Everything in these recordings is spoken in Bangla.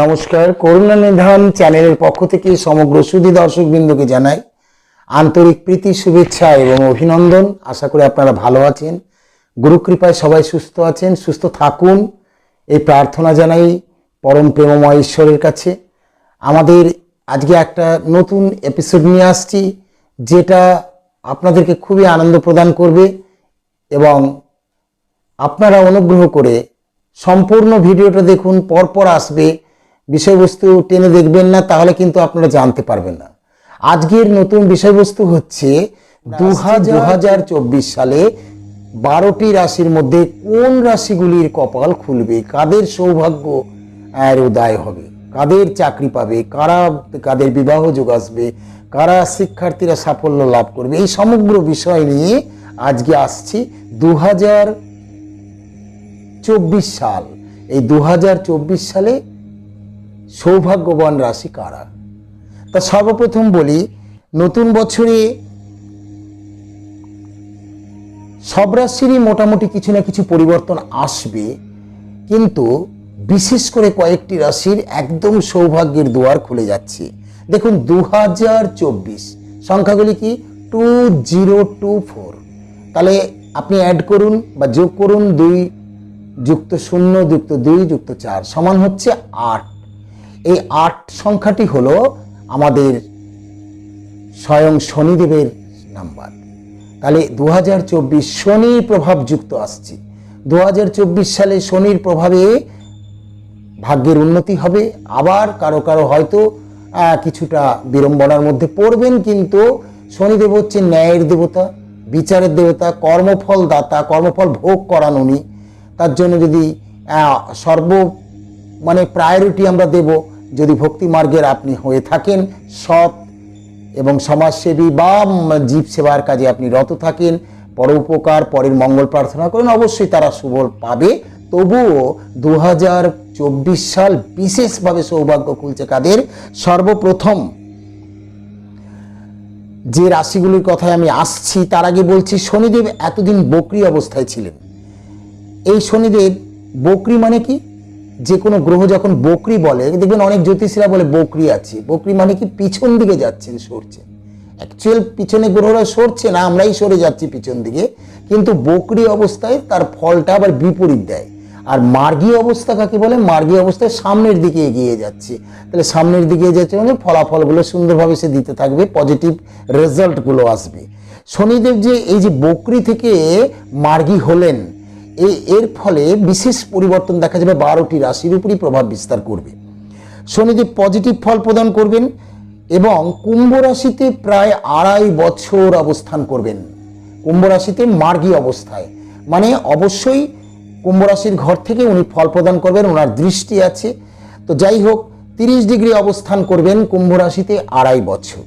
নমস্কার। করুণা নিধান চ্যানেলের পক্ষ থেকে সমগ্র সুধী দর্শকবৃন্দকে জানাই আন্তরিক প্রীতি, শুভেচ্ছা এবং অভিনন্দন। আশা করি আপনারা ভালো আছেন। গুরুকৃপায় সবাই সুস্থ আছেন, সুস্থ থাকুন। এই প্রার্থনা জানাই পরম প্রেমময় ঈশ্বরের কাছে। আমাদের আজকে একটা নতুন এপিসোড নিয়ে আসছি, যেটা আপনাদেরকে খুবই আনন্দ প্রদান করবে এবং আপনারা অনুগ্রহ করে সম্পূর্ণ ভিডিওটা দেখুন, পরপর আসবে। বিষয়বস্তু টেনে দেখবেন না তাহলে কিন্তু আপনারা জানতে পারবেন না। আজকের নতুন বিষয়বস্তু হচ্ছে দু হাজার চব্বিশ সালে বারোটি রাশির মধ্যে কোন রাশিগুলির কপাল খুলবে? কাদের সৌভাগ্য এর উদয় হবে? কাদের চাকরি পাবে? কারা কাদের বিবাহ যোগ আসবে? কারা শিক্ষার্থীরা সাফল্য লাভ করবে? এই সমগ্র বিষয় নিয়ে আজকে আসছি দু হাজার চব্বিশ সাল। এই দু হাজার চব্বিশ সালে সৌভাগ্যবান রাশি কারা? তা সর্বপ্রথম বলি, নতুন বছরে সব রাশিরই মোটামুটি কিছু না কিছু পরিবর্তন আসবে, কিন্তু বিশেষ করে কয়েকটি রাশির একদম সৌভাগ্যের দুয়ার খুলে যাচ্ছে। দেখুন দু হাজার চব্বিশ, সংখ্যাগুলি কি? Two zero two four. তাহলে আপনি অ্যাড করুন বা যোগ করুন দুই, যুক্ত শূন্য, যুক্ত দুই, যুক্ত চার, সমান হচ্ছে আট। এই আট সংখ্যাটি হলো আমাদের স্বয়ং শনিদেবের নাম্বার। তাহলে দু হাজার চব্বিশ শনির প্রভাব যুক্ত আসছে। দু হাজার চব্বিশ সালে শনির প্রভাবে ভাগ্যের উন্নতি হবে। আবার কারও কারও হয়তো কিছুটা বিড়ম্বনার মধ্যে পড়বেন, কিন্তু শনিদেব হচ্ছে ন্যায়ের দেবতা, বিচারের দেবতা, কর্মফল দাতা, কর্মফল ভোগ করান উনি। তার জন্য যদি সর্ব মানে প্রায়োরিটি আমরা দেব যদি ভক্তি মার্গের আপনি হয়ে থাকেন, সৎ এবং সমাজসেবী বা জীব সেবার কাজে আপনি রত থাকেন পরোপকার পরের মঙ্গল প্রার্থনা করেন, অবশ্যই তারা সুফল পাবে। তবুও দু চব্বিশ সাল বিশেষভাবে সৌভাগ্য খুলছে কাদের? সর্বপ্রথম যে রাশিগুলির কথায় আমি আসছি, তার আগে বলছি শনিদেব এতদিন বকরি অবস্থায় ছিলেন। এই শনিদেব বকরি মানে কি? যে কোনো গ্রহ যখন বকরি বলে, দেখবেন অনেক জ্যোতিষীরা বলে বকরি আছে। বকরি মানে কি পিছন দিকে যাচ্ছেন, সরছেন। অ্যাকচুয়াল পিছনে গ্রহরা সরছে না, আমরাই সরে যাচ্ছি পিছন দিকে। কিন্তু বকরি অবস্থায় তার ফলটা আবার বিপরীত দেয়। আর মার্গী অবস্থা কাকে বলে? মার্গী অবস্থায় সামনের দিকে এগিয়ে যাচ্ছে। তাহলে সামনের দিকে যাচ্ছে মানে ফলাফলগুলো সুন্দরভাবে সে দিতে থাকবে পজিটিভ রেজাল্টগুলো আসবে। শনিদেব যে, এই যে বকরি থেকে মার্গী হলেন এর ফলে বিশেষ পরিবর্তন দেখা যাবে বারোটি রাশির উপরই প্রভাব বিস্তার করবে। শনিদেব পজিটিভ ফল প্রদান করবেন এবং কুম্ভ রাশিতে প্রায় আড়াই বছর অবস্থান করবেন। কুম্ভ রাশিতে মার্গী অবস্থায়। মানে অবশ্যই কুম্ভ রাশির ঘর থেকে উনি ফল প্রদান করবেন, ওনার দৃষ্টি আছে। তো যাই হোক, তিরিশ ডিগ্রি অবস্থান করবেন কুম্ভ রাশিতে আড়াই বছর।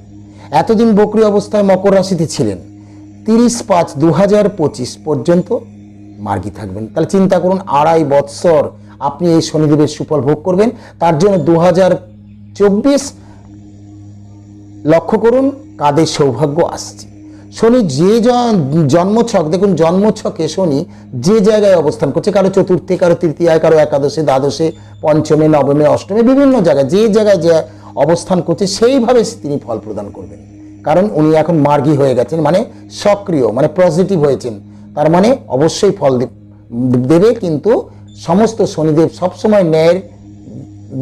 এতদিন বকরি অবস্থায় মকর রাশিতে ছিলেন। তিরিশ পাঁচ দু পঁচিশ পর্যন্ত মার্গী থাকবেন। তাহলে চিন্তা করুন, আড়াই বৎসর আপনি এই শনিদেবের সুফল ভোগ করবেন। তার জন্য দু হাজার চব্বিশ লক্ষ্য করুন, কাদের সৌভাগ্য আসছে। শনি যে জন্মছক, দেখুন জন্মছকে শনি যে জায়গায় অবস্থান করছে, কারও চতুর্থে, কারও তৃতীয়ায়, কারও একাদশে, দ্বাদশে, পঞ্চমে, নবমে, অষ্টমে, বিভিন্ন জায়গায়, যে জায়গায় যে অবস্থান করছে, সেইভাবে তিনি ফল প্রদান করবেন। কারণ উনি এখন মার্গী হয়ে গেছেন মানে সক্রিয় মানে পজিটিভ হয়েছেন। তার মানে অবশ্যই ফল দেবে, কিন্তু সমস্ত শনিদেব সবসময় ন্যায়ের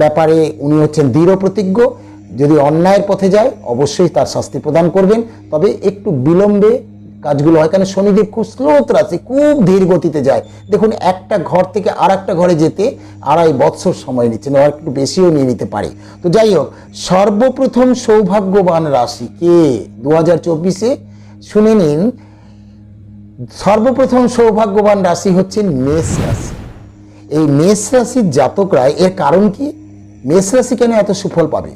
ব্যাপারে উনি হচ্ছেন দৃঢ় প্রতিজ্ঞ। যদি অন্যায়ের পথে যায়, অবশ্যই তার শাস্তি প্রদান করবেন। তবে একটু বিলম্বে কাজগুলো হয় কারণ শনিদেব খুব স্লোত রাশি, খুব ধীর গতিতে যায়। দেখুন, একটা ঘর থেকে আর একটা ঘরে যেতে আড়াই বৎসর সময় নিচ্ছে আর একটু বেশিও নিয়ে নিতে পারে। তো যাই হোক, সর্বপ্রথম সৌভাগ্যবান রাশি কে? দু হাজার চব্বিশে শুনে নিন সর্বপ্রথম সৌভাগ্যবান রাশি হচ্ছে মেষ রাশি। এই মেষ রাশির জাতকরা এর কারণ কি? মেষ রাশি কেন এত সুফল পাবে?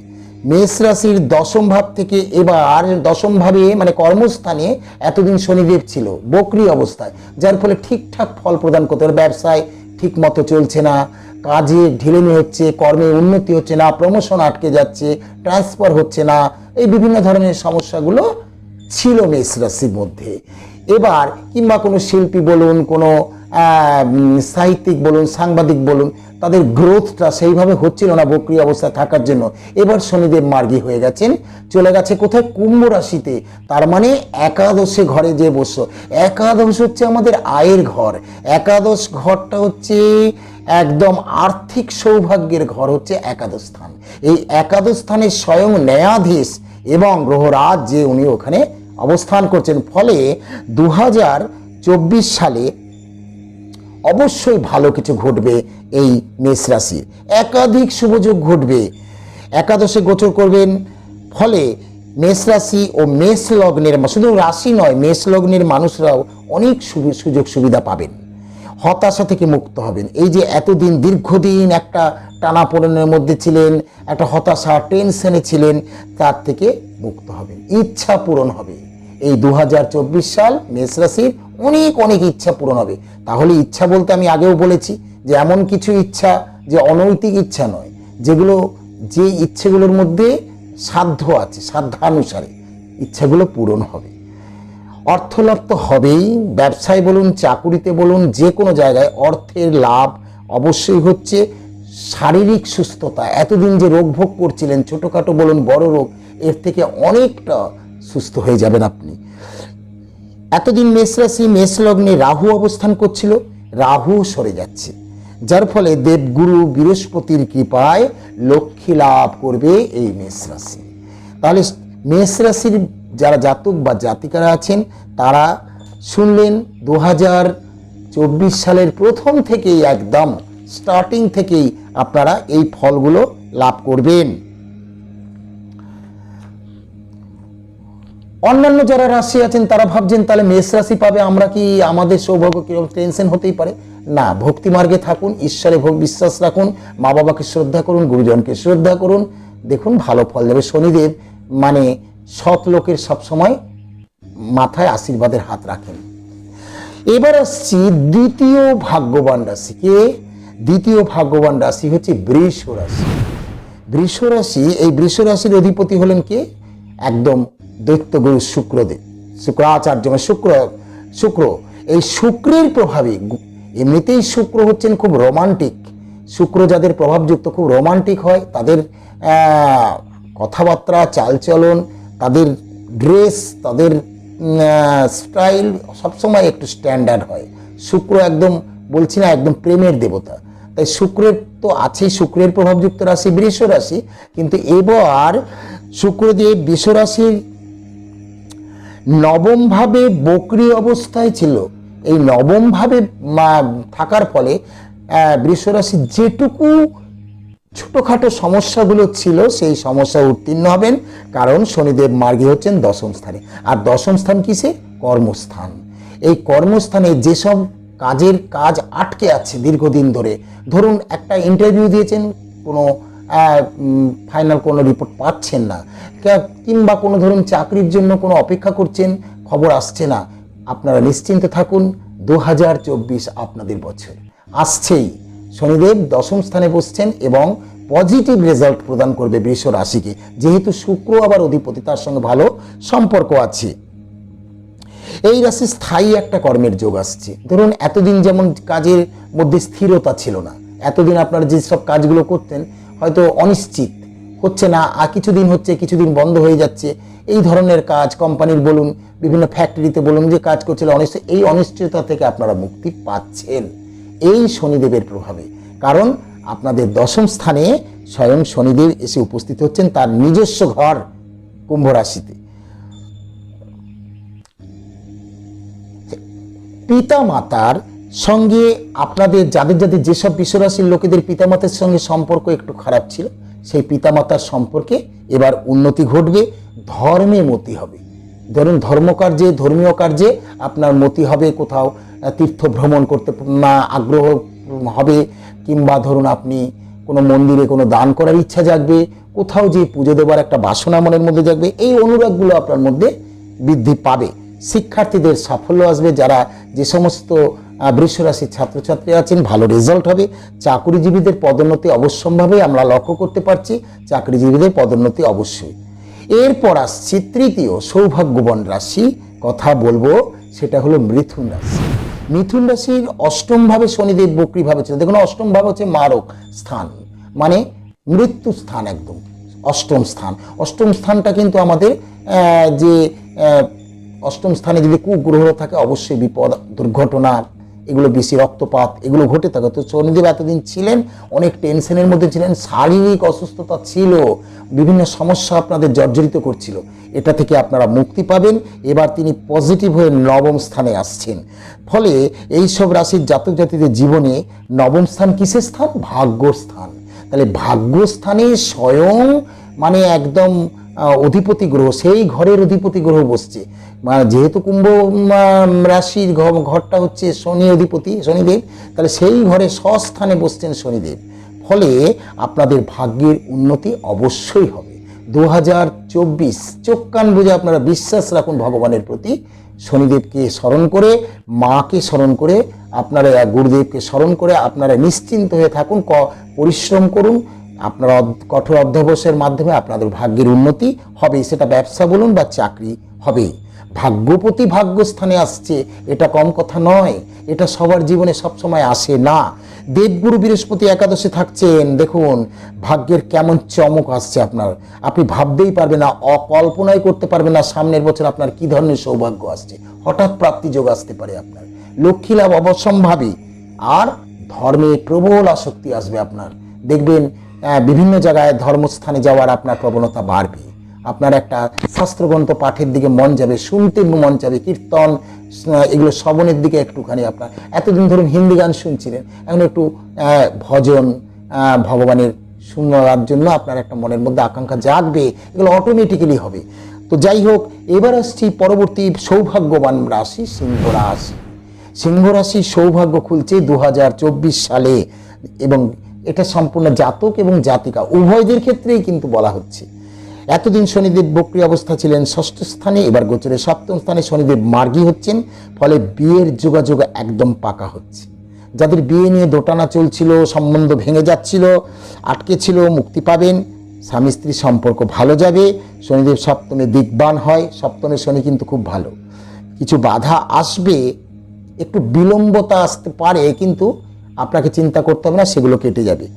মেষ রাশির দশম ভাব থেকে এবার, দশম ভাবে মানে কর্মস্থানে এতদিন শনিদেব ছিল, বকরি অবস্থায়, যার ফলে ঠিকঠাক ফল প্রদান করতে পারে ব্যবসায় ঠিক মতো চলছে না, কাজে ঢিলেমি হচ্ছে, কর্মে উন্নতি হচ্ছে না প্রমোশন আটকে যাচ্ছে ট্রান্সফার হচ্ছে না, এই বিভিন্ন ধরনের সমস্যাগুলো ছিল মেষ রাশির মধ্যে। এবার কিংবা কোনো শিল্পী বলুন, কোনো সাহিত্যিক বলুন, সাংবাদিক বলুন, তাদের গ্রোথটা সেইভাবে হচ্ছিল না বক্রি অবস্থায় থাকার জন্য। এবার শনিদেব মার্গী হয়ে গেছেন, চলে গেছে কোথায়? কুম্ভ রাশিতে। তার মানে একাদশে ঘরে যে বসছ একাদশ হচ্ছে আমাদের আয়ের ঘর। একাদশ ঘরটা হচ্ছে একদম আর্থিক সৌভাগ্যের ঘর হচ্ছে একাদশ স্থান। এই একাদশ স্থানে স্বয়ং ন্যায়াধীশ এবং গ্রহরাজ যে উনি ওখানে অবস্থান করছেন। ফলে দু হাজার চব্বিশ সালে অবশ্যই ভালো কিছু ঘটবে এই মেষ রাশির একাধিক শুভযোগ ঘটবে। একাদশে গোচর করবেন। ফলে মেষ রাশি ও মেষ লগ্নের শুধু রাশি নয়, মেষ লগ্নের মানুষরাও অনেক সুযোগ সুবিধা পাবেন। হতাশা থেকে মুক্ত হবেন। এই যে এতদিন দীর্ঘদিন একটা টানা টানাপোড়েনের মধ্যে ছিলেন, একটা হতাশা, টেনশনে ছিলেন, তার থেকে মুক্ত হবেন। ইচ্ছা পূরণ হবে। এই দু হাজার চব্বিশ সাল মেষ রাশির অনেক অনেক ইচ্ছা পূরণ হবে। তাহলে ইচ্ছা বলতে আমি আগেও বলেছি যে এমন কিছু ইচ্ছা যে অনৈতিক ইচ্ছা নয়, যেগুলো, যে ইচ্ছেগুলোর মধ্যে সাধ্য আছে, সাধ্যানুসারে ইচ্ছাগুলো পূরণ হবে। অর্থলাভ তো হবেই, ব্যবসায় বলুন, চাকুরিতে বলুন, যে কোনো জায়গায় অর্থের লাভ অবশ্যই হচ্ছে শারীরিক সুস্থতা। এতদিন যে রোগ ভোগ করছিলেন, ছোটোখাটো বলুন, বড় রোগ, এর থেকে অনেকটা সুস্থ হয়ে যাবেন আপনি। এতদিন মেষ রাশি মেষ লগ্নে রাহু অবস্থান করছিল, রাহু সরে যাচ্ছে। যার ফলে দেবগুরু বৃহস্পতির কৃপায় লক্ষ্মী লাভ করবে এই মেষ রাশি তাহলে মেষ রাশির যারা জাতক বা জাতিকারা আছেন, তারা শুনলেন দু চব্বিশ সালের প্রথম থেকেই একদম স্টার্টিং থেকেই আপনারা এই ফলগুলো লাভ করবেন। অন্যান্য যারা রাশি আছেন, তারা ভাবছেন, তাহলে মেষ রাশি পাবে, আমরা কি আমাদের সৌভাগ্য কীরকম টেনশন হতেই পারে? না, ভক্তি মার্গে থাকুন, ঈশ্বরে ভোগ বিশ্বাস রাখুন, মা বাবাকে শ্রদ্ধা করুন, গুরুজনকে শ্রদ্ধা করুন। দেখুন, ভালো ফল দেবে শনিদেব মানে সৎ লোকের সবসময় মাথায় আশীর্বাদের হাত রাখেন। এবার আসছি দ্বিতীয় ভাগ্যবান রাশি কে দ্বিতীয় ভাগ্যবান রাশি হচ্ছে বৃষ রাশি। বৃষ রাশি, এই বৃষ রাশির অধিপতি হলেন কে? একদম দৈত্যগুরু শুক্রদেব শুক্রাচার্য মানে শুক্র শুক্র। এই শুক্রের প্রভাবে এমনিতেই শুক্র হচ্ছেন খুব রোমান্টিক শুক্র যাদের প্রভাবযুক্ত খুব রোমান্টিক হয়, তাদের কথাবার্তা, চালচলন, তাদের ড্রেস তাদের স্টাইল সবসময় একটু স্ট্যান্ডার্ড হয়। শুক্র একদম বলছি না, একদম প্রেমের দেবতা। তাই শুক্রের তো আছেই, শুক্রের প্রভাবযুক্ত রাশি বৃষ রাশি কিন্তু এবার শুক্রদেব বৃষ রাশির নবমভাবে বকরি অবস্থায় ছিল। এই নবমভাবে থাকার ফলে বৃষরাশি যেটুকু ছোটোখাটো সমস্যাগুলো ছিল, সেই সমস্যা উত্তীর্ণ হবেন। কারণ শনিদেব মার্গী হচ্ছেন দশম স্থানে। আর দশম স্থান কিসে? কর্মস্থান। এই কর্মস্থানে যেসব কাজের কাজ আটকে আছে দীর্ঘদিন ধরে, ধরুন একটা ইন্টারভিউ দিয়েছেন কোনো ফাইনাল কোনো রিপোর্ট পাচ্ছেন না। কিংবা কোনো ধরুন চাকরির জন্য কোনো অপেক্ষা করছেন, খবর আসছে না, আপনারা নিশ্চিন্তে থাকুন দু হাজার চব্বিশ আপনাদের বছর। আসছেই। শনিদেব দশম স্থানে বসছেন এবং পজিটিভ রেজাল্ট প্রদান করবে বৃষ রাশিকে। যেহেতু শুক্র আবার অধিপতি, তার সঙ্গে ভালো সম্পর্ক আছে। এই রাশি স্থায়ী একটা কর্মের যোগ আসছে। ধরুন এতদিন যেমন কাজের মধ্যে স্থিরতা ছিল না, এতদিন আপনারা যেসব কাজগুলো করতেন হয়তো অনিশ্চিত। হচ্ছে না, আর কিছুদিন হচ্ছে, কিছুদিন বন্ধ হয়ে যাচ্ছে। এই ধরনের কাজ কোম্পানির বলুন, বিভিন্ন ফ্যাক্টরিতে বলুন, যে কাজ করছিল অনিশ্চিত এই অনিশ্চয়তা থেকে আপনারা মুক্তি পাচ্ছেন। এই শনিদেবের প্রভাবে। কারণ আপনাদের দশম স্থানে স্বয়ং শনিদেব এসে উপস্থিত হচ্ছেন তার নিজস্ব ঘর কুম্ভ রাশিতে। পিতা মাতার সঙ্গে আপনাদের যাদের যাদের যেসব বিশ্বরাশির লোকেদের পিতামাতার সঙ্গে সম্পর্ক একটু খারাপ ছিল, সেই পিতামাতার সম্পর্কে এবার উন্নতি ঘটবে, ধর্মে মতি হবে। ধরুন ধর্মকার্যে, ধর্মীয় কার্যে আপনার মতি হবে কোথাও তীর্থ ভ্রমণ করতে না আগ্রহ হবে, কিংবা ধরুন আপনি কোনো মন্দিরে কোনো দান করার ইচ্ছা জাগবে, কোথাও যে পুজো দেওয়ার একটা বাসনা মনের মধ্যে জাগবে, এই অনুরাগগুলো আপনার মধ্যে বৃদ্ধি পাবে। শিক্ষার্থীদের সাফল্য আসবে, যারা যে সমস্ত আহ, বৃষ রাশির ছাত্রছাত্রী আছেন ভালো রেজাল্ট হবে। চাকরিজীবীদের পদোন্নতি অবশ্যম্ভাবে আমরা লক্ষ্য করতে পারছি চাকরিজীবীদের পদোন্নতি অবশ্যই। এরপর আসছে তৃতীয় সৌভাগ্যবান রাশি কথা বলব সেটা হলো মিথুন রাশি। মিথুন রাশির অষ্টমভাবে শনিদেব বক্রী ভাবে ছিল দেখুন অষ্টমভাবে হচ্ছে মারক স্থান মানে মৃত্যু স্থান একদম অষ্টম স্থান। অষ্টম স্থানটা কিন্তু আমাদের যে অষ্টম স্থানে যদি কুগ্রহ থাকে অবশ্যই বিপদ দুর্ঘটনা এগুলো বেশি রক্তপাত, এগুলো ঘটে থাকে। তো শনিদেব এতদিন ছিলেন, অনেক টেনশনের মধ্যে ছিলেন, শারীরিক অসুস্থতা ছিল, বিভিন্ন সমস্যা আপনাদের জর্জরিত করছিল। এটা থেকে আপনারা মুক্তি পাবেন। এবার তিনি পজিটিভ হয়ে নবম স্থানে আসছেন। ফলে এই সব রাশির জাতক জাতিদের জীবনে নবম স্থান কিসের স্থান? ভাগ্যস্থান তাহলে ভাগ্যস্থানে স্বয়ং মানে একদম অধিপতি গ্রহ, সেই ঘরের অধিপতি গ্রহ বসছে। যেহেতু কুম্ভ রাশির ঘরটা হচ্ছে শনি অধিপতি, শনিদেব, তাহলে সেই ঘরে স্বস্থানে বসছেন শনিদেব। ফলে আপনাদের ভাগ্যের উন্নতি অবশ্যই হবে। দু হাজার চব্বিশ চোখ কান বুঝে আপনারা বিশ্বাস রাখুন ভগবানের প্রতি। শনিদেবকে স্মরণ করে, মাকে স্মরণ করে, আপনারা গুরুদেবকে স্মরণ করে, আপনারা নিশ্চিন্ত হয়ে থাকুন, ক- পরিশ্রম করুন। আপনারা কঠোর অধ্যবসের মাধ্যমে আপনাদের ভাগ্যের উন্নতি হবে, সেটা ব্যবসা বলুন বা চাকরি হবে। ভাগ্যপতি ভাগ্যস্থানে আসছে, এটা কম কথা নয়, এটা সবার জীবনে সবসময় আসে না। দেবগুরু বৃহস্পতি একাদশে থাকছেন, দেখুন, ভাগ্যের কেমন চমক আসছে আপনার। আপনি ভাবতেই পারবেন না, অকল্পনাই করতে পারবেন না, সামনের বছর আপনার কি ধরনের সৌভাগ্য আসছে। হঠাৎ প্রাপ্তি যোগ আসতে পারে আপনার। লক্ষ্মী লাভ অবসম্ভাবী আর ধর্মে প্রবল আসক্তি আসবে আপনার। দেখবেন বিভিন্ন জায়গায় ধর্মস্থানে যাওয়ার আপনার প্রবণতা বাড়বে। আপনার একটা শাস্ত্রগ্রন্থ পাঠের দিকে মন যাবে, শুনতে মন যাবে, কীর্তন এগুলো শ্রবণের দিকে একটুখানি আপনার। এতদিন ধরুন হিন্দি গান শুনছিলেন, এখন একটু ভজন ভগবানের শোনার জন্য আপনার একটা মনের মধ্যে আকাঙ্ক্ষা জাগবে, এগুলো অটোমেটিক্যালি হবে। তো যাই হোক, এবার আসছি পরবর্তী সৌভাগ্যবান রাশি, সিংহ রাশি। সিংহ রাশি সৌভাগ্য খুলছে দু হাজার চব্বিশ সালে এবং এটা সম্পূর্ণ জাতক এবং জাতিকা। উভয়দের ক্ষেত্রেই কিন্তু বলা হচ্ছে। এতদিন শনিদেব বক্রি অবস্থা ছিলেন ষষ্ঠ স্থানে, এবার গোচরে সপ্তম স্থানে শনিদেব মার্গী হচ্ছেন, ফলে বিয়ের যোগাযোগ একদম পাকা হচ্ছে। যাদের বিয়ে নিয়ে দোটানা চলছিল, সম্বন্ধ ভেঙে যাচ্ছিল, আটকে ছিল, মুক্তি পাবেন, স্বামী স্ত্রী সম্পর্ক ভালো যাবে, শনিদেব সপ্তমে দিকবান হয়, সপ্তমে শনি কিন্তু খুব ভালো। কিছু বাধা আসবে, একটু বিলম্বতা আসতে পারে, কিন্তু আপনাকে চিন্তা করতে হবে না, সেগুলো কেটে যাবে।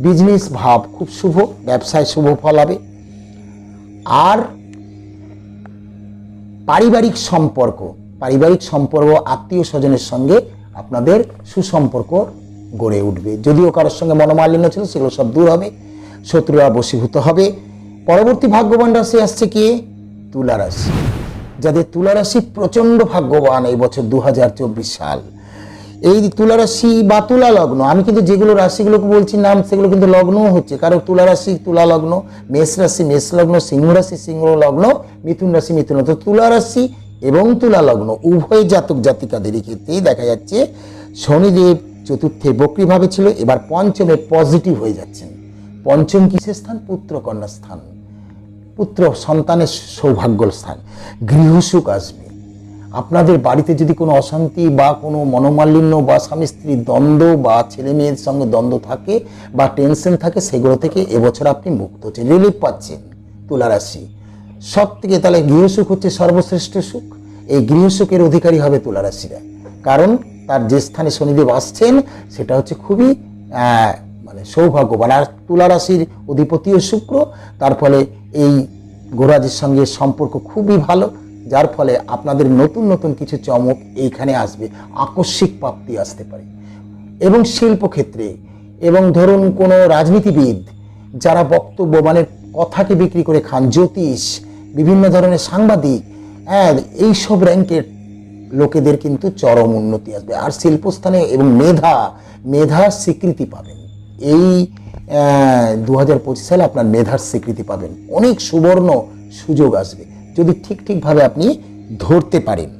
বিজনেস ভাব খুব শুভ, ব্যবসায় শুভ ফল হবে। আর পারিবারিক সম্পর্ক পারিবারিক সম্পর্ক আত্মীয় স্বজনের সঙ্গে আপনাদের সুসম্পর্ক গড়ে উঠবে। যদিও কারোর সঙ্গে মনোমালিন্য ছিল, সেগুলো সব দূর হবে, শত্রুরা বশীভূত হবে। পরবর্তী ভাগ্যবান রাশি আসছে কি? তুলা রাশি। যাদের তুলা রাশি প্রচণ্ড ভাগ্যবান এই বছর দু হাজার চব্বিশ সাল। এই তুলা রাশি বা তুলা লগ্ন আমি কিন্তু যেগুলো রাশিগুলোকে বলছি নাম, সেগুলো কিন্তু লগ্নও হচ্ছে। কারণ তুলা রাশি তুলা লগ্ন মেষ রাশি, মেষ লগ্ন, সিংহ রাশি, সিংহ লগ্ন, মিথুন রাশি, মিথুন তো তুলা রাশি এবং তুলা লগ্ন উভয় জাতক জাতিকাদেরই ক্ষেত্রেই দেখা যাচ্ছে শনিদেব চতুর্থে বক্রিভাবে ছিল, এবার পঞ্চমে পজিটিভ হয়ে যাচ্ছেন। পঞ্চম কিসের স্থান? পুত্র কন্যা স্থান। পুত্র সন্তানের সৌভাগ্য স্থান। গৃহসুখ আসবে। আপনাদের বাড়িতে যদি কোনো অশান্তি বা কোনো মনোমালিন্য বা স্বামী স্ত্রীর দ্বন্দ্ব বা ছেলে মেয়ের সঙ্গে দ্বন্দ্ব থাকে বা টেনশন থাকে, সেগুলো থেকে এবছর আপনি মুক্ত হচ্ছেন রিলিফ পাচ্ছেন তুলা রাশি সব থেকে তাহলে গৃহসুখ হচ্ছে সর্বশ্রেষ্ঠ সুখ। এই গৃহসুখের অধিকারী হবে তুলা রাশিরা কারণ তার যে স্থানে শনিদেব আসছেন, সেটা হচ্ছে খুবই মানে সৌভাগ্যবান। আর তুলা রাশির অধিপতিও শুক্র, তার ফলে এই গোরাজের সঙ্গে সম্পর্ক খুবই ভালো। যার ফলে আপনাদের নতুন নতুন কিছু চমক এইখানে আসবে, আকস্মিক প্রাপ্তি আসতে পারে। এবং শিল্পক্ষেত্রে, এবং ধরুন কোনো রাজনীতিবিদ যারা বক্তব্য মানে কথাকে বিক্রি করে খান, জ্যোতিষ, বিভিন্ন ধরনের সাংবাদিক হ্যাঁ এইসব র্যাঙ্কের লোকেদের কিন্তু চরম উন্নতি আসবে। আর শিল্পস্থানে এবং মেধা মেধার স্বীকৃতি পাবেন। এই দু হাজার পঁচিশ সালে আপনার মেধার স্বীকৃতি পাবেন। অনেক সুবর্ণ সুযোগ আসবে। যদি ঠিক ঠিকভাবে আপনি ধরতে পারেন।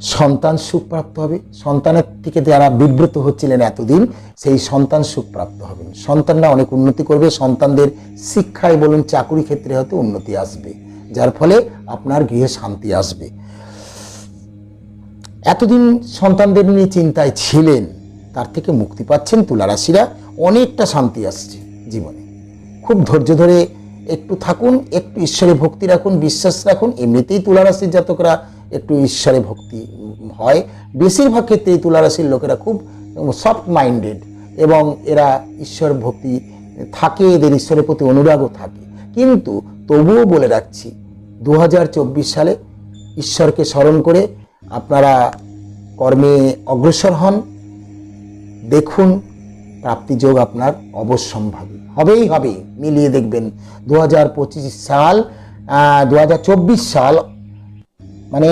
সন্তান সুখ প্রাপ্ত হবে। সন্তানের থেকে যারা বিব্রত হচ্ছিলেন এতদিন, সেই সন্তান সুখ প্রাপ্ত হবেন। সন্তানরা অনেক উন্নতি করবে। সন্তানদের শিক্ষায় বলুন, চাকুরি ক্ষেত্রে হয়তো উন্নতি আসবে। যার ফলে আপনার গৃহে শান্তি আসবে। এতদিন সন্তানদের নিয়ে চিন্তায় ছিলেন, তার থেকে মুক্তি পাচ্ছেন তুলারাশিরা অনেকটা শান্তি আসছে জীবনে। খুব ধৈর্য ধরে একটু থাকুন, একটু ঈশ্বরে ভক্তি রাখুন, বিশ্বাস রাখুন, এমনিতেই তুলারাশির জাতকরা একটু ঈশ্বরে ভক্তি হয়। বেশিরভাগ ক্ষেত্রেই তুলা রাশির লোকেরা খুব সফট মাইন্ডেড এবং এরা ঈশ্বর ভক্তি থাকে, এদের ঈশ্বরের প্রতি অনুরাগও থাকে। কিন্তু তবুও বলে রাখছি দু হাজার চব্বিশ সালে ঈশ্বরকে স্মরণ করে আপনারা কর্মে অগ্রসর হন, দেখুন, প্রাপ্তিযোগ আপনার অবশ্যম্ভাবী। হবেই হবে, মিলিয়ে দেখবেন। দু হাজার পঁচিশ সাল দু হাজার চব্বিশ সাল মানে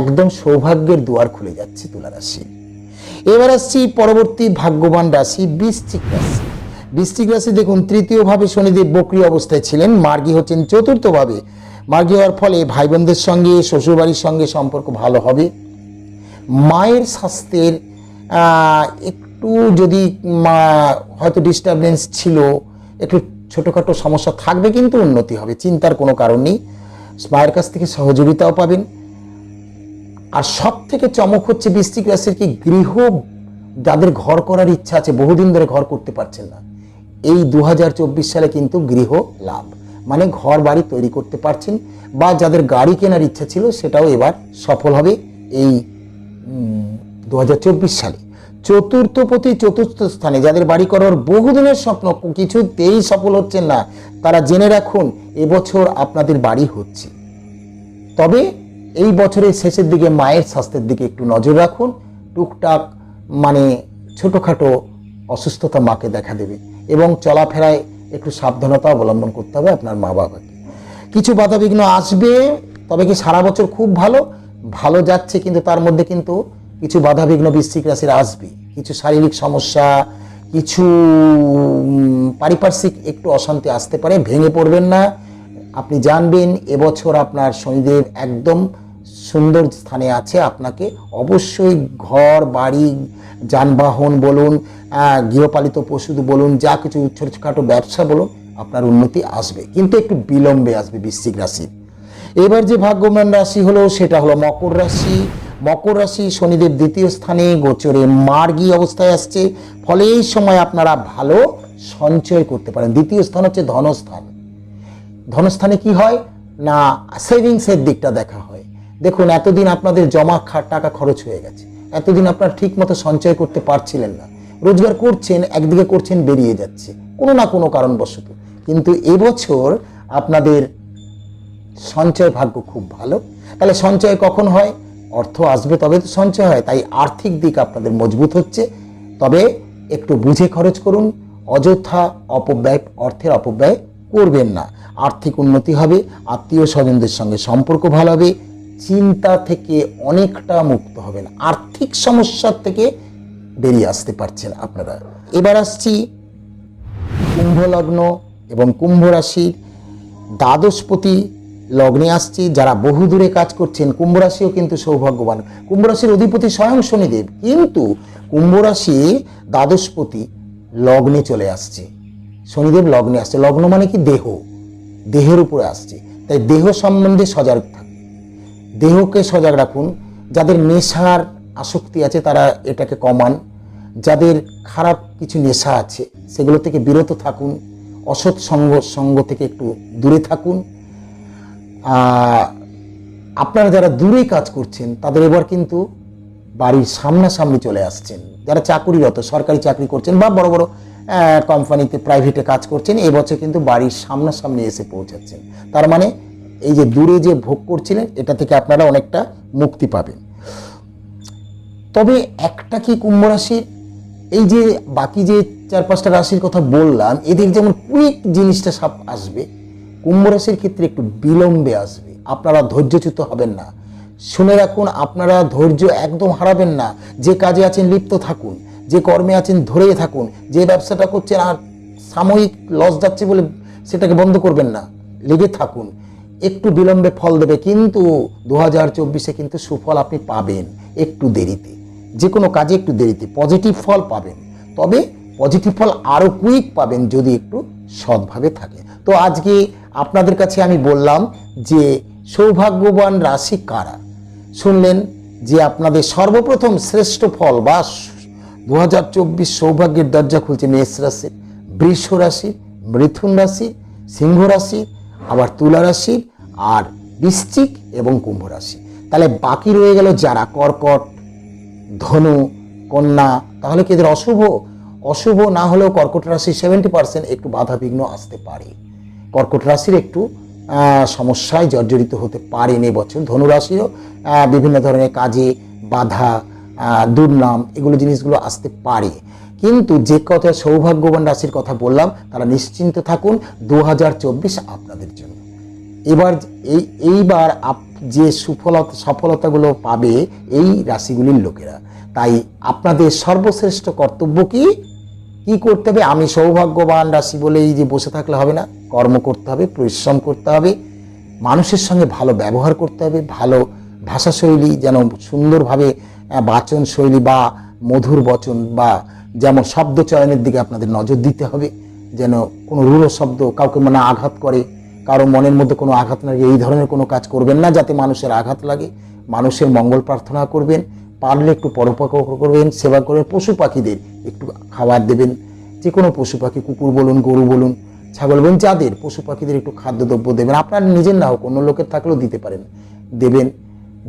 একদম সৌভাগ্যের দুয়ার খুলে যাচ্ছে তুলা রাশি এবার আসছি পরবর্তী ভাগ্যবান রাশি, বৃশ্চিক রাশি। বৃশ্চিক রাশি দেখুন, তৃতীয়ভাবে শনিদেব বক্রি অবস্থায় ছিলেন, মার্গী হচ্ছেন চতুর্থভাবে। মার্গী হওয়ার ফলে ভাই বোনদের সঙ্গে, শ্বশুরবাড়ির সঙ্গে সম্পর্ক ভালো হবে। মায়ের স্বাস্থ্যের একটু যদি হয়তো ডিস্টারবেন্স ছিল একটু ছোটোখাটো সমস্যা থাকবে কিন্তু উন্নতি হবে, চিন্তার কোনো কারণ নেই। মায়ের কাছ থেকে সহযোগিতাও পাবেন। আর সব থেকে চমক হচ্ছে বৃষ্টিক রাশির কি গৃহ যাদের ঘর করার ইচ্ছা আছে, বহুদিন ধরে ঘর করতে পারছেন না। এই দু হাজার চব্বিশ সালে কিন্তু গৃহ লাভ মানে ঘর বাড়ি তৈরি করতে পারছেন বা যাদের গাড়ি কেনার ইচ্ছা ছিল সেটাও এবার সফল হবে এই দু হাজার চব্বিশ সালে। চতুর্থপতি চতুর্থ স্থানে, যাদের বাড়ি করার বহুদিনের স্বপ্ন, কিছুতেই সফল হচ্ছেন না, তারা জেনে রাখুন, এবছর আপনাদের বাড়ি হচ্ছে। তবে এই বছরের শেষের দিকে মায়ের স্বাস্থ্যের দিকে একটু নজর রাখুন, টুকটাক মানে ছোটোখাটো অসুস্থতা মাকে দেখা দেবে এবং চলাফেরায় একটু সাবধানতা অবলম্বন করতে হবে আপনার মা বাবাকে। কিছু বাধাবিঘ্ন আসবে, তবে কি সারা বছর খুব ভালো? ভালো যাচ্ছে কিন্তু তার মধ্যে কিন্তু কিছু বাধাবিঘ্ন বৃশ্চিক রাশির আসবে, কিছু শারীরিক সমস্যা, কিছু পারিপার্শ্বিক একটু অশান্তি আসতে পারে, ভেঙে পড়বেন না। আপনি জানবেন, এবছর আপনার শনিদেব একদম সুন্দর স্থানে আছে, আপনাকে অবশ্যই ঘর, বাড়ি, যানবাহন বলুন গৃহপালিত পশু বলুন, যা কিছু ছোটখাটো ব্যবসা বলুন, আপনার উন্নতি আসবে। কিন্তু একটু বিলম্বে আসবে বৃশ্চিক রাশি। এবার যে ভাগ্যবান রাশি হলো সেটা হলো মকর রাশি। মকর রাশি শনিদেব দ্বিতীয় স্থানে গোচরে মার্গী অবস্থায় আসছে। ফলে এই সময় আপনারা ভালো সঞ্চয় করতে পারেন। দ্বিতীয় স্থান হচ্ছে ধনস্থান। ধনস্থানে কি হয়? না, সেভিংসের দিকটা দেখা হয়। দেখুন, এতদিন আপনাদের জমা টাকা খরচ হয়ে গেছে। এতদিন আপনারা ঠিক মতো সঞ্চয় করতে পারছিলেন না। রোজগার করছেন, একদিকে করছেন, বেরিয়ে যাচ্ছে। কোনো না কোনো কারণবশত। কিন্তু এবছর আপনাদের সঞ্চয় ভাগ্য খুব ভালো। তাহলে সঞ্চয় কখন হয়? অর্থ আসবে তবে তো সঞ্চয় হয়, তাই আর্থিক দিক আপনাদের মজবুত হচ্ছে। তবে একটু বুঝে খরচ করুন, অযথা অপব্যয়, অর্থের অপব্যয় করবেন না। আর্থিক উন্নতি হবে, আত্মীয় স্বজনদের সঙ্গে সম্পর্ক ভালো হবে, চিন্তা থেকে অনেকটা মুক্ত হবেন। আর্থিক সমস্যার থেকে বেরিয়ে আসতে পারছেন আপনারা। এবার আসছি কুম্ভ লগ্ন এবং কুম্ভ রাশির দ্বাদশপতি লগ্নে আসছে, যারা বহু দূরে কাজ করছেন কুম্ভ রাশিও কিন্তু সৌভাগ্যবান। কুম্ভ রাশির অধিপতি স্বয়ং শনিদেব, কিন্তু কুম্ভ রাশি দ্বাদশপতি লগ্নে চলে আসছে। শনিদেব লগ্নে আসছে। লগ্ন মানে কি? দেহ। দেহের উপরে আসছে। তাই দেহ সম্বন্ধে সজাগ থাকুন দেহকে সজাগ রাখুন। যাদের নেশার আসক্তি আছে, তারা এটাকে কমান। যাদের খারাপ কিছু নেশা আছে, সেগুলো থেকে বিরত থাকুন। অসৎ সঙ্গ সঙ্গ থেকে একটু দূরে থাকুন। আপনারা যারা দূরে কাজ করছেন, তাদের এবার কিন্তু বাড়ির সামনাসামনি চলে আসছেন। যারা চাকুরিরত, সরকারি চাকরি করছেন বা বড় বড় কোম্পানিতে প্রাইভেটে কাজ করছেন এবছর কিন্তু বাড়ির সামনাসামনি এসে পৌঁছাচ্ছেন। তার মানে এই যে দূরে যে ভোগ করছিলেন, এটা থেকে আপনারা অনেকটা মুক্তি পাবেন। তবে একটা কি কুম্ভ রাশির? এই যে বাকি যে চার পাঁচটা রাশির কথা বললাম, এদের যেমন কুইক জিনিসটা সব আসবে কুম্ভ রাশির ক্ষেত্রে একটু বিলম্বে আসবে। আপনারা ধৈর্যচ্যুত হবেন না। শুনে রাখুন, আপনারা ধৈর্য একদম হারাবেন না। যে কাজে আছেন, লিপ্ত থাকুন। যে কর্মে আছেন, ধরেই থাকুন। যে ব্যবসাটা করছেন আর সাময়িক লস যাচ্ছে বলে সেটাকে বন্ধ করবেন না। লেগে থাকুন। একটু বিলম্বে ফল দেবে, কিন্তু দু হাজার চব্বিশে কিন্তু সুফল আপনি পাবেন একটু দেরিতে। যে কোনো কাজে একটু দেরিতে। পজিটিভ ফল পাবেন। তবে পজিটিভ ফল আরও কুইক পাবেন যদি একটু সৎভাবে থাকে তো আজকে আপনাদের কাছে আমি বললাম যে সৌভাগ্যবান রাশি কারা? শুনলেন যে আপনাদের সর্বপ্রথম শ্রেষ্ঠ ফল বা দু হাজার চব্বিশ সৌভাগ্যের দরজা খুলছে মেষ রাশির বৃষ রাশির মিথুন রাশির সিংহ রাশির আবার তুলা রাশির আর বৃশ্চিক এবং কুম্ভ রাশি। তাহলে বাকি রয়ে গেল যারা কর্কট, ধনু, কন্যা, তাহলে কি এদের অশুভ? অশুভ না হলেও কর্কট রাশি সেভেন্টি পার্সেন্ট একটু বাধাবিঘ্ন আসতে পারে। কর্কট রাশির একটু সমস্যায় জর্জরিত হতে পারেন এবছর ধনু রাশিও বিভিন্ন ধরনের কাজে বাধা দুর্নাম, এগুলো জিনিসগুলো আসতে পারে। কিন্তু যে কথা সৌভাগ্যবান রাশির কথা বললাম, তারা নিশ্চিন্ত থাকুন দু হাজার চব্বিশ আপনাদের জন্য। এবার এই, এইবার আপ- যে সুফলতা, সফলতাগুলো পাবে এই রাশিগুলির লোকেরা। তাই আপনাদের সর্বশ্রেষ্ঠ কর্তব্য কি? কি করতে হবে? আমি সৌভাগ্যবান রাশি বলে এই যে বসে থাকলে হবে না। কর্ম করতে হবে, পরিশ্রম করতে হবে, মানুষের সঙ্গে ভালো ব্যবহার করতে হবে, ভালো ভাষাশৈলী যেন সুন্দরভাবে বাচন শৈলী বা মধুর বচন বা যেমন শব্দ চয়নের দিকে আপনাদের নজর দিতে হবে, যেন কোনো রূঢ় শব্দ কাউকে মানে আঘাত করে, কারও মনের মধ্যে কোনো আঘাত না লাগে এই ধরনের কোনো কাজ করবেন না, যাতে মানুষের আঘাত লাগে। মানুষের মঙ্গল প্রার্থনা করবেন পারলে একটু পরোপকার করবেন, সেবা করবেন, পশু পাখিদের একটু খাবার দেবেন। যে কোনো পশু পাখি, কুকুর বলুন, গরু বলুন, ছাগল বলুন, যাদের পশু পাখিদের একটু খাদ্যদ্রব্য দেবেন, আপনার নিজের না হোক, অন্য লোকের থাকলেও দিতে পারেন। দেবেন,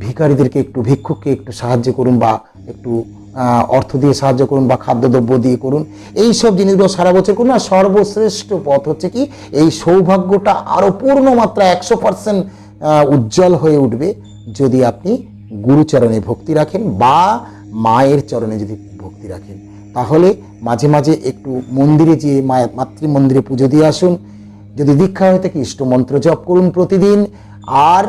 ভিখারিদেরকে একটু, ভিক্ষুককে একটু সাহায্য করুন বা একটু অর্থ দিয়ে সাহায্য করুন বা খাদ্যদ্রব্য দিয়ে করুন। এই সব জিনিসগুলো সারা বছর করুন। আর সর্বশ্রেষ্ঠ পথ হচ্ছে কি, এই সৌভাগ্যটা আরও পূর্ণ মাত্রা একশো পার্সেন্ট উজ্জ্বল হয়ে উঠবে। যদি আপনি গুরুচরণে ভক্তি রাখেন বা মায়ের চরণে যদি ভক্তি রাখেন। তাহলে মাঝে মাঝে একটু মন্দিরে যেয়ে মায়ের মাতৃ মন্দিরে পুজো দিয়ে আসুন। যদি দীক্ষা হয়ে থাকে ইষ্ট মন্ত্র জপ করুন প্রতিদিন। আর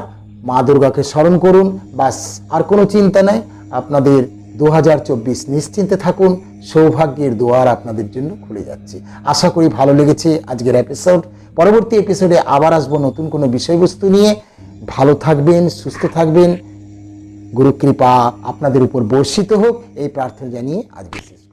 মা দুর্গাকে স্মরণ করুন। বাস আর কোনো চিন্তা নাই। আপনাদের দু হাজার চব্বিশ নিশ্চিন্তে থাকুন। সৌভাগ্যের দুয়ার আপনাদের জন্য খুলে যাচ্ছে। আশা করি ভালো লেগেছে আজকের এপিসোড পরবর্তী এপিসোডে আবার আসব নতুন কোনো বিষয়বস্তু নিয়ে। ভালো থাকবেন, সুস্থ থাকবেন। গুরু কৃপা আপনাদের উপর বর্ষিত হোক এই প্রার্থনা জানিয়ে আজ বিশেষ।